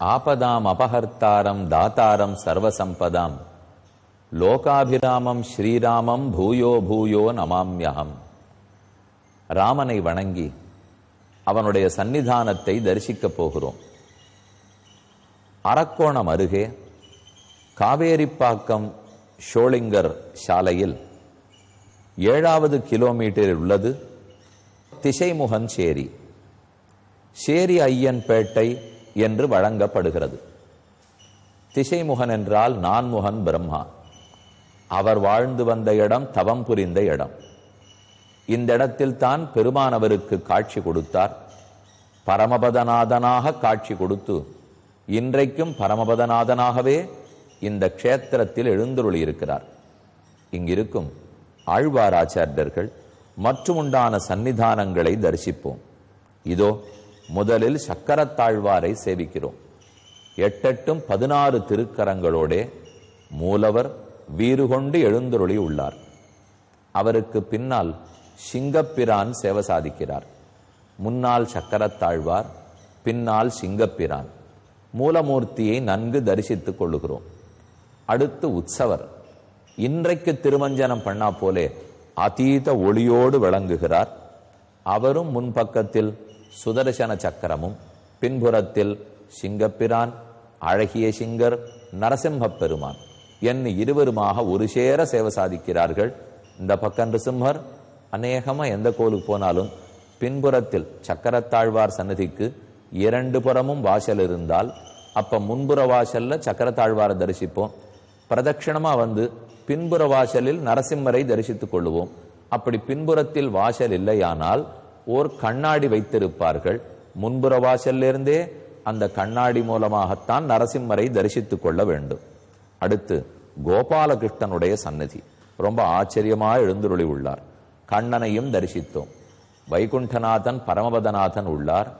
ஆபதாம் அபஹர்த்தாரம் தாத்தாரம் சர்வசம்பதாம். லோகாபிராமம் ஸ்ரீராமம் பூயோ பூயோ நமாம்யகம் ராமனை வணங்கி அவனுடைய சந்நிதானத்தை தரிசிக்கப் போகிறோம். அரக்கோணம் அருகே காவேரிப்பாக்கம் ஷோளிங்கர் சாலையில் ஏழாவது கிலோமீட்டரில் உள்ளது திசைமுகன் சேரி. சேரி ஐயன்பேட்டை என்று வழங்கப்படுகிறது. திசைமுகன் என்றால் நான்முகன் பிரம்மா. அவர் வாழ்ந்து வந்த இடம் தவம் புரிந்த இடம். இந்த இடத்தில் தான் பெருமானவருக்கு காட்சி கொடுத்தார். பரமபதநாதனாக காட்சி கொடுத்து இன்றைக்கும் பரமபதநாதனாகவே இந்த க்ஷேத்திரத்தில் எழுந்துருளியிருக்கிறார். இங்கிருக்கும் ஆழ்வாராச்சாரியர்கள் மற்றும் உண்டான சன்னிதானங்களை தரிசிப்போம். இதோ முதலில் சக்கரத்தாழ்வாரை சேவிக்கிறோம். எட்டெட்டும் பதினாறு திருக்கரங்களோடே மூலவர் வீறு கொண்டு எழுந்துருளி உள்ளார். அவருக்கு பின்னால் சிங்கப்பிரான் சேவை சாதிக்கிறார். முன்னால் சக்கரத்தாழ்வார் பின்னால் சிங்கப்பிரான். மூலமூர்த்தியை நன்கு தரிசித்துக் கொள்ளுகிறோம். அடுத்து உற்சவர். இன்றைக்கு திருமஞ்சனம் பண்ணா போலே அதீத ஒளியோடு விளங்குகிறார். அவரும் முன்பக்கத்தில் சுதர்சன சக்கரமும் பின்புறத்தில் சிங்கப்பிரான் அழகிய சிங்கர் நரசிம்ம பெருமான் என் இருவருமாக ஒரு சேர சேவை சாதிக்கிறார்கள். இந்த பக்கம் ரிசிம்மர் அநேகமா எந்த கோலுக்கு போனாலும் பின்புறத்தில் சக்கரத்தாழ்வார் சன்னதிக்கு இரண்டு புறமும் வாசல் இருந்தால் அப்ப முன்புற வாசல்ல சக்கரத்தாழ்வாரை தரிசிப்போம். பிரதட்சிணமா வந்து பின்புற வாசலில் நரசிம்மரை தரிசித்துக் கொள்ளுவோம். அப்படி பின்புறத்தில் வாசல் இல்லையானால் ஓர் கண்ணாடி வைத்திருப்பார்கள். முன்புற வாசலிருந்தே அந்த கண்ணாடி மூலமாகத்தான் நரசிம்மரை தரிசித்துக் கொள்ள வேண்டும். அடுத்து கோபாலகிருஷ்ணனுடைய சன்னதி ரொம்ப ஆச்சரியமா எழுந்துருளி உள்ளார். கண்ணனையும் தரிசித்தோம். வைகுண்டநாதன் பரமபதநாதன் உள்ளார்.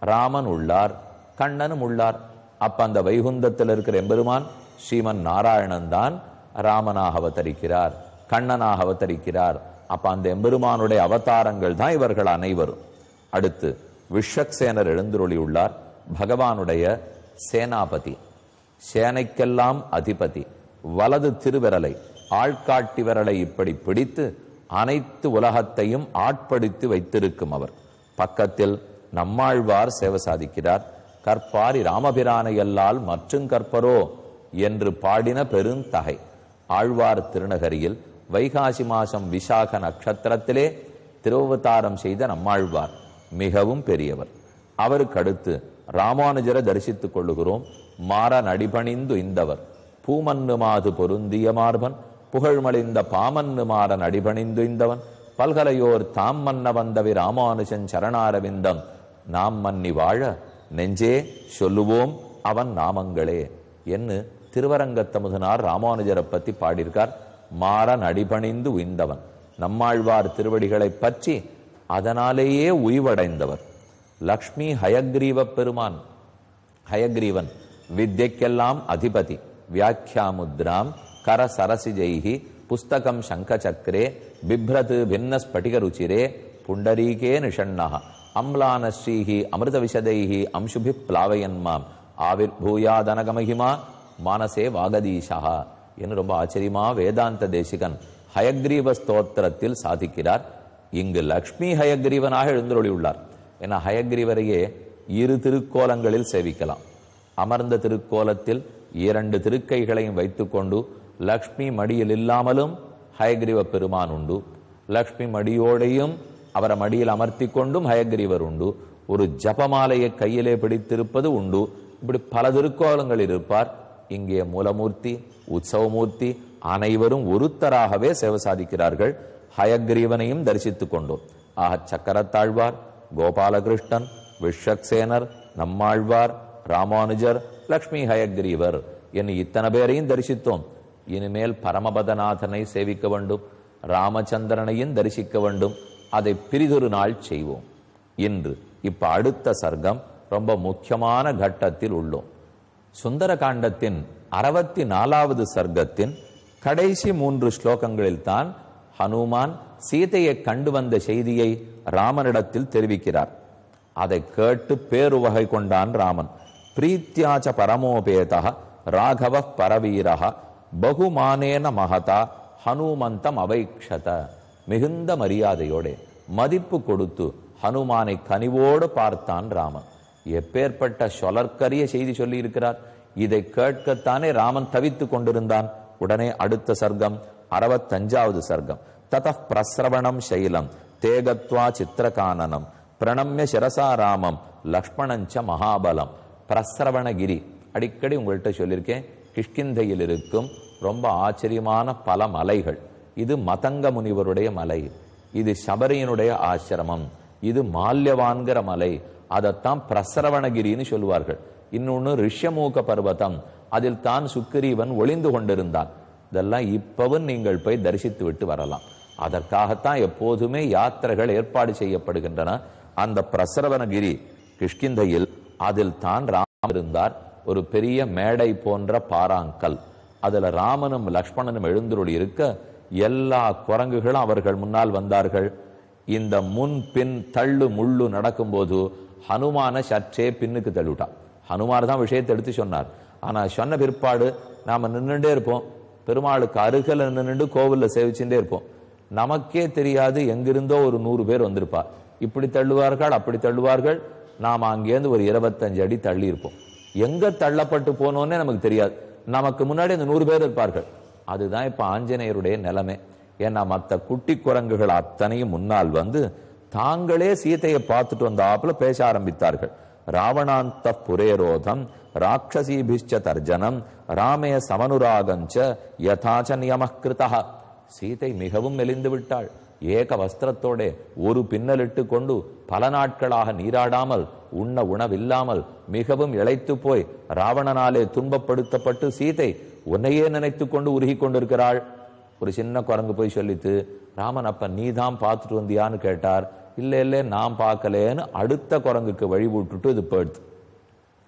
ராமன் உள்ளார். கண்ணனும் உள்ளார். அப்ப அந்த வைகுந்தத்தில் இருக்கிற எம்பெருமான் ஸ்ரீமன் நாராயணன் தான் ராமனாக அவதரிக்கிறார் கண்ணனாக அவதரிக்கிறார். அப்ப அந்த எம்பெருமானுடைய அவதாரங்கள் தான் இவர்கள் அனைவரும். அடுத்து விஷக்சேனர் எழுந்துருளி உள்ளார் பகவானுடைய சேனாபதி. சேனைக்கெல்லாம் அதிபதி. வலது திருவிரலை ஆள்காட்டி விரலை இப்படி பிடித்து அனைத்து உலகத்தையும் ஆட்படுத்தி வைத்திருக்கும் அவர். பக்கத்தில் நம்மாழ்வார் சேவை சாதிக்கிறார். கற்பாரி ராமபிரானையல்லால் மற்றும் கற்பரோ என்று பாடின பெருந்தகை. ஆழ்வார் திருநகரியில் வைகாசி மாசம் விசாக நட்சத்திரத்திலே திருவதாரம் செய்த நம்மாழ்வார். மிகவும் பெரியவர். அவருக்கு அடுத்து ராமானுஜரை தரிசித்துக் கொள்ளுகிறோம். மாற நடிபணிந்து இந்தவர். பூமன்னு மாது பொருந்திய மார்பன். புகழ்மலிந்த பாமன்னு மாற நடிபணிந்து இந்தவன். பல்கலையோர் தாம் மன்ன வந்தவி ராமானுஜன் சரணாரவிந்தம். நாம் மன்னி வாழ நெஞ்சே சொல்லுவோம் அவன் நாமங்களே. என்று திருவரங்கத்தமுதனார் ராமானுஜரை பத்தி பாடியிருக்கார். மாறன் அடிபணிந்து உய்ந்தவன். நம்மாழ்வார் திருவடிகளை பற்றி அதனாலேயே உய்வடைந்தவர். லக்ஷ்மி ஹயக்ரீவ பெருமான். ஹயக்ரீவன் வித்யக்கெல்லாம் அதிபதி. வியாக்கியாமுத்ராம் கர சரசிஜைகி புஸ்தகம் சங்கச்சக்கரே பிப்ரது பின்ன ஸ்படிக ருச்சிரே புண்டரீகே நிஷண்ணா அம்லான ஸ்ரீஹி அமிர்த விஷதைஹி அம்சுபி பிளாவயன்மாம். ஆவிர்பூயாதனகமகிமா மானசே வாகதீஷா என்று ரொம்ப ஆச்சரியமா வேதாந்த தேசிகன் ஹயக்ரீவ ஸ்தோத்திரத்தில் சாதிக்கிறார். இங்கு லக்ஷ்மி ஹயக்ரீவனாக எழுந்தருளி உள்ளார் ஏன்னா ஹயக்ரீவரையே இரு திருக்கோலங்களில் சேவிக்கலாம். அமர்ந்த திருக்கோலத்தில் இரண்டு திருக்கைகளையும் வைத்துக்கொண்டு லக்ஷ்மி மடியில் இல்லாமலும் ஹயக்ரீவ பெருமான் உண்டு. லக்ஷ்மி மடியோடையும் அவரை மடியில் அமர்த்தி கொண்டும் ஹயக்ரீவர் உண்டு. ஒரு ஜபமாலையை கையிலே பிடித்திருப்பது உண்டு. இப்படி பல திருக்கோலங்களில் இருப்பார். இங்கே மூலமூர்த்தி உற்சவமூர்த்தி அனைவரும் ஒருத்தராகவே சேவை சாதிக்கிறார்கள். ஹயக்ரீவனையும் தரிசித்துக் கொண்டோம். ஆக சக்கரத்தாழ்வார் கோபாலகிருஷ்ணன் விஷக்சேனர் நம்மாழ்வார் ராமானுஜர் லக்ஷ்மி ஹயக்ரீவர் என்று இத்தனை பேரையும் தரிசித்தோம். இனிமேல் பரமபதநாதனை சேவிக்க வேண்டும் ராமச்சந்திரனையும் தரிசிக்க வேண்டும். அதை பிரிதொரு நாள் செய்வோம். இன்று இப்ப அடுத்த சர்க்கம் ரொம்ப முக்கியமான கட்டத்தில் உள்ளோம். சுந்தர காண்டத்தின் அறுபத்தி நாலாவது சர்க்கத்தின் கடைசி மூன்று ஸ்லோகங்களில் தான் ஹனுமான் சீதையை கண்டு வந்த செய்தியை ராமனிடத்தில் தெரிவிக்கிறார். அதை கேட்டு பேருவகை கொண்டான் ராமன். பிரீத்தியாச்ச பரமோபேத ராகவ பரவீரக பகுமானேன மகதா ஹனுமந்தம் அவைக்ஷத. மிகுந்த மரியாதையோட மதிப்பு கொடுத்து ஹனுமானை கனிவோடு பார்த்தான் ராமன். எப்பேற்பட்ட சொலற்கரிய செய்தி சொல்லி இருக்கிறார் இதை கேட்கத்தானே ராமன் தவித்துக் கொண்டிருந்தான். உடனே அடுத்த சர்க்கம் அறுபத்தஞ்சாவது சர்க்கம். தத பிரசிரவணம் சைலம் தேகத்வா சித்திரகானனம் பிரணம்ய சிரசா ராமம் லக்ஷ்மணஞ்ச மகாபலம். பிரசிரவணகிரி அடிக்கடி உங்கள்கிட்ட சொல்லியிருக்கேன். கிஷ்கிந்தையில் இருக்கும் ரொம்ப ஆச்சரியமான பல மலைகள். இது மதங்க முனிவருடைய மலை. இது சபரியினுடைய ஆசிரமம். இது மால்யவான்கிற மலை. அதைத்தான் பிரசரவணகிரின்னு சொல்லுவார்கள். இன்னொன்று ரிஷ்யமூக பர்வதம். அதில் தான் சுக்கிரீவன் ஒளிந்து கொண்டிருந்தான். இதெல்லாம் இப்பவும் நீங்கள் போய் தரிசித்து விட்டு வரலாம். அதற்காகத்தான் எப்போதுமே யாத்திரைகள் ஏற்பாடு செய்யப்படுகின்றன. அந்த பிரசரவணகிரி கிஷ்கிந்தையில் அதில் தான் ராமன் இருந்தார். ஒரு பெரிய மேடை போன்ற பாறாங்கல். அதில் ராமனும் லக்ஷ்மணனும் எழுந்துருள் இருக்க எல்லா குரங்குகளும் அவர்கள் முன்னால் வந்தார்கள். இந்த முன் பின் தள்ளு முள்ளு நடக்கும்போது ஹனுமான சற்றே பின்னுக்கு தள்ளிவிட்டான். ஹனுமார் தான் விஷயத்தை எடுத்து சொன்னார். ஆனால் சொன்ன பிற்பாடு நாம் நின்றுட்டே இருப்போம். பெருமாளுக்கு அருகில் நின்றுண்டு கோவிலில் சேவிச்சுட்டே இருப்போம். நமக்கே தெரியாது எங்கிருந்தோ ஒரு நூறு பேர் வந்திருப்பா. இப்படி தள்ளுவார்கள் அப்படி தள்ளுவார்கள். நாம் அங்கேருந்து ஒரு இருபத்தஞ்சு அடி தள்ளி இருப்போம். எங்கே தள்ளப்பட்டு போனோன்னே நமக்கு தெரியாது. நமக்கு முன்னாடி அந்த நூறு பேர் இருப்பார்கள். அதுதான் இப்போ ஆஞ்சநேயருடைய நிலைமை. ஏன்னா மற்ற குட்டி குரங்குகள் அத்தனையும் முன்னால் வந்து தாங்களே சீதையை பார்த்துட்டு வந்தாப்புல பேச ஆரம்பித்தார்கள். ராவணாந்த புரேரோதம் ராட்சசீபிஷ்ச தர்ஜனம் ராமய சமனுராகஞ்ச யதாச்ச நியமக்கிருதா சீதை மிகவும் மெலிந்து விட்டாள். ஏக வஸ்திரத்தோட ஒரு பின்னலிட்டு கொண்டு பல நாட்களாக நீராடாமல் உண்ண உணவில்லாமல் மிகவும் இழைத்து போய் ராவணனாலே துன்பப்படுத்தப்பட்டு சீதை உன்னையே நினைத்து கொண்டு உருகி கொண்டிருக்கிறாள். ஒரு சின்ன குரங்கு போய் சொல்லித்து ராமன் அப்ப நீ தான் பார்த்துட்டு வந்தியான்னு கேட்டார். இல்லை இல்லை நான் பார்க்கலேன்னு அடுத்த குரங்குக்கு வழிபட்டுட்டு இது போயிடுது.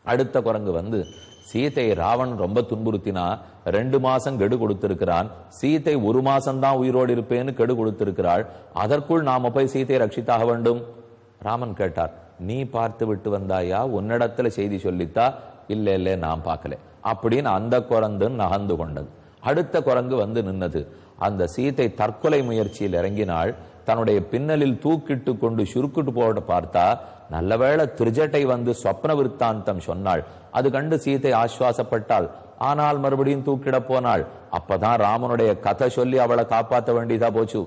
அடுத்த குரங்கு வந்து சீதை ராவணன் ரொம்ப துன்புறுத்தினா ரெண்டு மாசம் கெடு கொடுத்திருக்கிறான். சீத்தை ஒரு மாசம் தான் உயிரோடு இருப்பேன்னு கெடு கொடுத்திருக்கிறாள். அதற்குள் நாம போய் சீதையை ரட்சித்தாக வேண்டும். ராமன் கேட்டார். நீ பார்த்து விட்டு வந்தாயா? உன்னிடத்துல செய்தி சொல்லித்தா? இல்ல இல்ல நான் பார்க்கல. அப்படின்னு அந்த குரங்கு நகர்ந்து கொண்டது. அடுத்த குரங்கு வந்து நின்னது. அந்த சீதை தற்கொலை முயற்சியில் இறங்கினாள். தன்னுடைய பின்னலில் தூக்கிட்டு கொண்டு சுருக்கிட்டு போட பார்த்தா நல்லவேளை திருஜட்டை வந்து சொப்ன விற்த்தாந்தம் சொன்னாள். அது கண்டு சீதை ஆஸ்வாசப்பட்டாள். ஆனால் மறுபடியும் தூக்கிட போனாள். அப்பதான் ராமனுடைய கதை சொல்லி அவளை காப்பாற்ற வேண்டியதா போச்சு.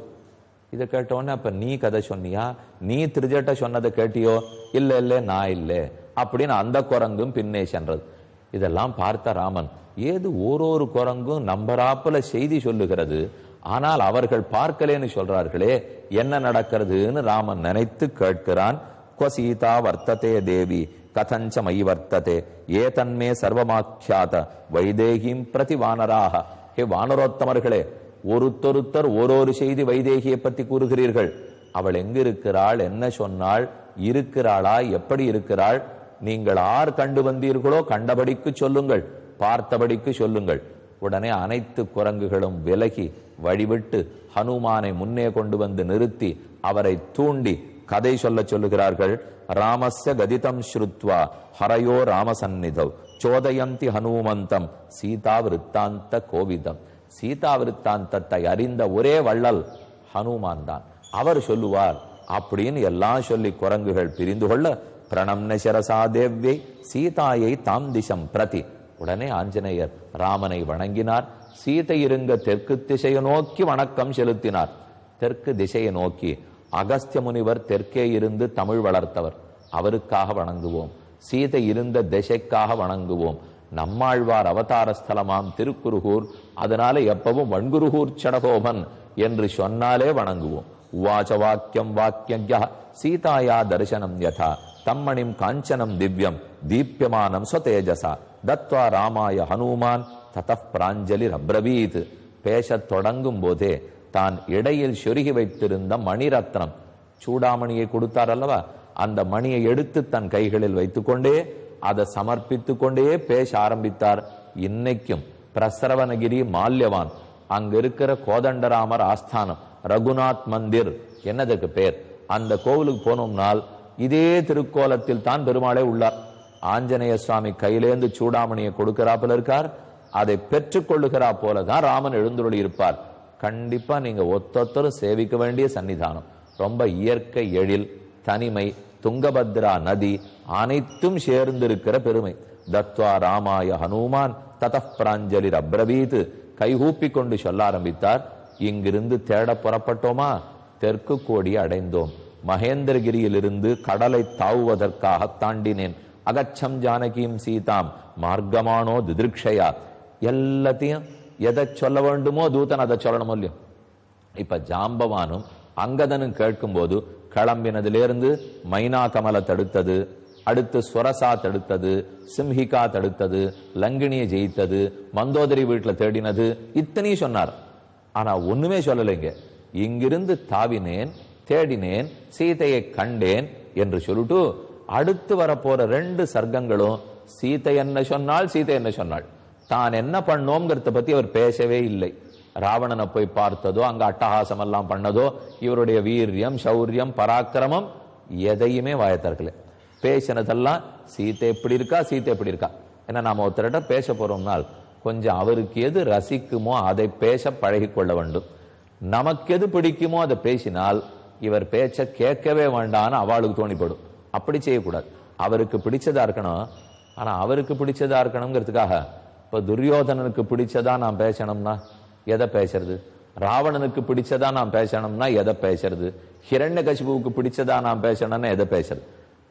இதை கேட்டோன்னே அப்ப நீ கதை சொன்னியா? நீ திருஜட்ட சொன்னதை கேட்டியோ? இல்ல இல்ல நான் இல்ல. அப்படின்னு அந்த குரங்கும் பின்னே சென்றது. இதெல்லாம் பார்த்த ராமன் ஏது ஓரொரு குரங்கும் நம்பராப்புல செய்தி சொல்லுகிறது? ஆனால் அவர்கள் பார்க்கலேன்னு சொல்றார்களே என்ன நடக்கிறதுன்னு ராமன் நினைத்து கேட்கிறான். குவசீதா வர்த்ததே தேவி கதஞ்ச மை வர்த்ததே ஏதன்மே சர்வமாக்கியாத வைதேகிம் பிரதி வானராக ஹே வானரோத்தமர்களே ஒருத்தொருத்தர் ஓரொரு செய்தி வைதேகியை பத்தி கூறுகிறீர்கள். அவள் எங்கு இருக்கிறாள் என்ன சொன்னாள் இருக்கிறாளா எப்படி இருக்கிறாள்? நீங்கள் ஆர் கண்டு வந்தீர்களோ கண்டபடிக்கு சொல்லுங்கள் பார்த்தபடிக்கு சொல்லுங்கள். உடனே அனைத்து குரங்குகளும் விலகி வழிவிட்டு ஹனுமானை முன்னே கொண்டு வந்து நிறுத்தி அவரை தூண்டி கதை சொல்ல சொல்லுகிறார்கள். ராமஸ்ய கதிதம் ஸ்ருத்வா ஹரையோ ராமசந்நிதவ் சோதயந்தி ஹனுமந்தம் சீதா விருத்தாந்த கோவிதம். சீதா விருத்தாந்தத்தை அறிந்த ஒரே வள்ளல் ஹனுமான் தான் அவர் சொல்லுவார் அப்படின்னு எல்லாம் சொல்லி குரங்குகள் பிரிந்து கொள்ள பிரணம் சிரசா தேவ்யை சீதாயை தாம் திசம் பிரதி. உடனே ஆஞ்சநேயர் ராமனை வணங்கினார். சீதை இருங்க தெற்கு திசையை நோக்கி வணக்கம் செலுத்தினார். தெற்கு திசையை நோக்கி அகஸ்திய முனிவர் தெற்கே இருந்து தமிழ் வளர்த்தவர் அவருக்காக வணங்குவோம். சீதை இருந்த திசைக்காக வணங்குவோம். நம்மாழ்வார் அவதார ஸ்தலமாம் திருக்குருகூர் அதனால எப்பவும் வன்குருகூர் சடகோபன் என்று சொன்னாலே வணங்குவோம். உவாச்ச வாக்கியம் வாக்கிய சீதாயா தரிசனம் யதா தம்மணிம் காஞ்சனம் திவ்யம் தீப்யமானம் ஸ்வதேஜசா தத்வா ராமாய ஹனுமான் தத பிராஞ்சலி ரப்ரவீத். பேசத் தொடங்கும் போதே தான் இடையில் சொருகி வைத்திருந்த மணிரத்னம் சூடாமணியை கொடுத்தார் அல்லவா? அந்த மணியை எடுத்து தன் கைகளில் வைத்துக்கொண்டே அதை சமர்ப்பித்து கொண்டே பேச ஆரம்பித்தார். இன்னைக்கும் பிரசரவனகிரி மால்யவான். அங்க இருக்கிற கோதண்டராமர் ஆஸ்தானம் ரகுநாத் மந்திர் என்னதுக்கு பேர்? அந்த கோவிலுக்கு போனோம்னால் இதே திருக்கோலத்தில் தான் பெருமாளே உள்ளார். ஆஞ்சநேய சுவாமி கையிலேந்து சூடாமணியை கொடுக்கிறாப்புல இருக்கார். அதை பெற்றுக்கொள்ளுகிறா போலதான் ராமன் எழுந்துருளி இருப்பார் கண்டிப்பா நீங்க ஒத்தொத்தரும் சேவிக்க வேண்டிய சன்னிதானம். ரொம்ப இயற்கை எழில் தனிமை துங்கபத்ரா நதி அனைத்தும் சேர்ந்திருக்கிற பெருமை. தத்வா ராமாய ஹனுமான் ததப் பிராஞ்சலிர் அப்ரவீத் கைகூப்பி கொண்டு சொல்ல ஆரம்பித்தார். இங்கிருந்து தேட புறப்பட்டோமா? தெற்கு கோடி அடைந்தோம். மகேந்திரகிரியிலிருந்து கடலை தாவுவதற்காக தாண்டினேன். அகச்சம் ஜானகியும் சீதாம் மார்க்கமானோ திதிருக்ஷயா? எல்லாத்தையும் எதை சொல்ல வேண்டுமோ தூதன் அதை சொல்லணுமோ இல்லையோ? இப்ப ஜாம்பவானும் அங்கதனும் கேட்கும்போது கிளம்பினதிலிருந்து மைனா கமலை தடுத்தது அடுத்து சுரசா தடுத்தது சிம்ஹிகா தடுத்தது லங்கினியை ஜெயித்தது மந்தோதரி வீட்டில் தேடினது இத்தனையும் சொன்னார். ஆனா ஒண்ணுமே சொல்லலைங்க. இங்கிருந்து தாவினேன் தேடினேன் சீதையை கண்டேன் என்று சொல்லிட்டு அடுத்து வரப்போற ரெண்டு சர்க்கங்களும் சீதை என்ன சொன்னால் சீதை என்ன சொன்னாள்? தான் என்ன பண்ணோங்கிறத பத்தி அவர் பேசவே இல்லை. ராவணனை போய் பார்த்ததோ அங்க அட்டகாசம் எல்லாம் பண்ணதோ இவருடைய வீரியம் சௌரியம் பராக்கிரமம் எதையுமே வாய பேசினதெல்லாம் சீத்தை எப்படி இருக்கா சீத்தை எப்படி இருக்கா? ஏன்னா நாம ஒருத்தர்கிட்ட பேச போறோம்னால் கொஞ்சம் அவருக்கு எது ரசிக்குமோ அதை பேச பழகி கொள்ள வேண்டும். நமக்கு எது பிடிக்குமோ அதை பேசினால் இவர் பேச்ச கேட்கவே வேண்டான்னு அவளுக்கு தோணிப்படும். அப்படி செய்யக்கூடாது. அவருக்கு பிடிச்சதா இருக்கணும். ஆனா அவருக்கு பிடிச்சதா இருக்கணுங்கிறதுக்காக இப்போ துரியோதனனுக்கு பிடிச்சதா நான் பேசணும்னா எதை பேசுறது? ராவணனுக்கு பிடிச்சதா நான் பேசணும்னா எதை பேசுறது? ஹிரண்ய கசிபுவுக்கு பிடிச்சதா நான் பேசணும்னா எதை பேசுறது?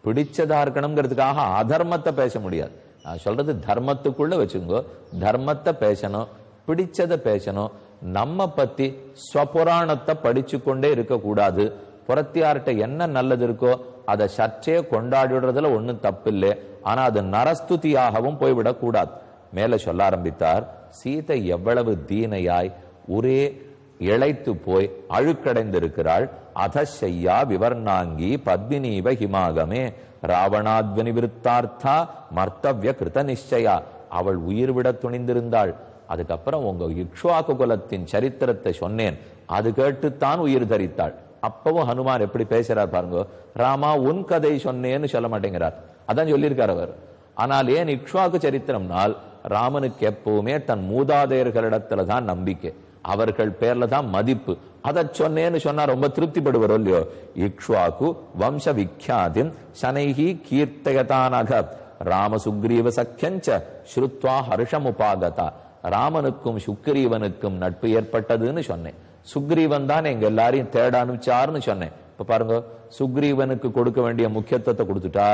பிடிச்சதா இருக்கணுங்கிறதுக்காக அதர்மத்தை பேச முடியாது. நான் சொல்றது தர்மத்துக்குள்ள வச்சுங்கோ. தர்மத்தை பேசணும் பிடிச்சதை பேசணும். நம்ம பத்தி ஸ்வபுராணத்தை படிச்சு கொண்டே இருக்கக்கூடாது. புறத்தியார்கிட்ட என்ன நல்லது இருக்கோ அதை சற்றே கொண்டாடிடுறதுல தப்பு தப்பில்லை. ஆனால் அது நரஸ்துதியாகவும் போய்விடக்கூடாது. மேல சொல்ல ஆரம்பித்தார் சீதை எவ்வளவு தீனையாய் ஒரே இழைத்து போய் அழுக்கடைந்திருக்கிறாள். அதஷையா விவர்ணாங்கி பத்மினீவ ஹிமாகமே. ராவணாத்வனி விருத்தார்த்தா மர்த்தவ்ய கிருத நிச்சயா. அவள் உயிர் விட துணிந்திருந்தாள். அதுக்கப்புறம் உங்க இக்ஷுவாக்கு குலத்தின் சரித்திரத்தை சொன்னேன். அது கேட்டுத்தான் உயிர் தரித்தாள். அப்பவும் ஹனுமான் எப்படி பேசுறார் பாருங்க. ராமா உன் கதை சொன்னேன்னு சொல்ல மாட்டேங்கிறார். அதான் சொல்லியிருக்கார் அவர். ஆனால் ஏன் இக்ஷுவாக்கு சரித்திரம்னால் ராமனுக்கு எப்பவுமே தன் மூதாதையர்களிடத்துல தான் நம்பிக்கை. அவர்கள் பேர்ல தான் மதிப்பு. அதை சொன்னேன்னு சொன்னா ரொம்ப திருப்திப்படுவாரோ இல்லையோ? இக்ஷ்வாக்கு வம்ச விக்யாதின் சனைஹி கீர்த்தயதானக. ராம சுக்ரீவ சக்கியஞ்ச ஸ்ருத்வா ஹர்ஷமுபாகதா. ராமனுக்கும் சுக்ரீவனுக்கும் நட்பு ஏற்பட்டதுன்னு சொன்னேன். சுக்ரீவன் தான் எங்க எல்லாரையும் தேட அனுப்பிச்சாருன்னு சொன்னேன். இப்ப பாருங்க சுக்ரீவனுக்கு கொடுக்க வேண்டிய முக்கியத்துவத்தை கொடுத்துட்டா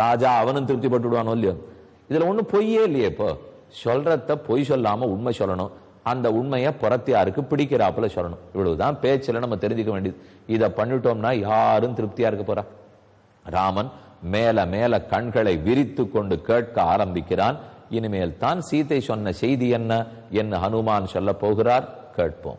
ராஜா அவனும் திருப்தி பட்டுடுவானோ இல்லையோ? இதுல ஒண்ணும் பொய்யே இல்லையே இப்போ. சொல்றத பொய் சொல்லாம உண்மை சொல்லணும். அந்த உண்மையை புறத்தியாருக்கு பிடிக்கிறாப்புல சொல்லணும். இவ்வளவுதான் பேச்சில் நம்ம தெரிஞ்சுக்க வேண்டியது. இதை பண்ணிட்டோம்னா யாரும் திருப்தியா இருக்க போறா? ராமன் மேல மேல கண்களை விரித்து கொண்டு கேட்க ஆரம்பிக்கிறான். இனிமேல் தான் சீதை சொன்ன செய்தி என்ன? என்று ஹனுமான் சொல்ல போகிறார். கேட்போம்.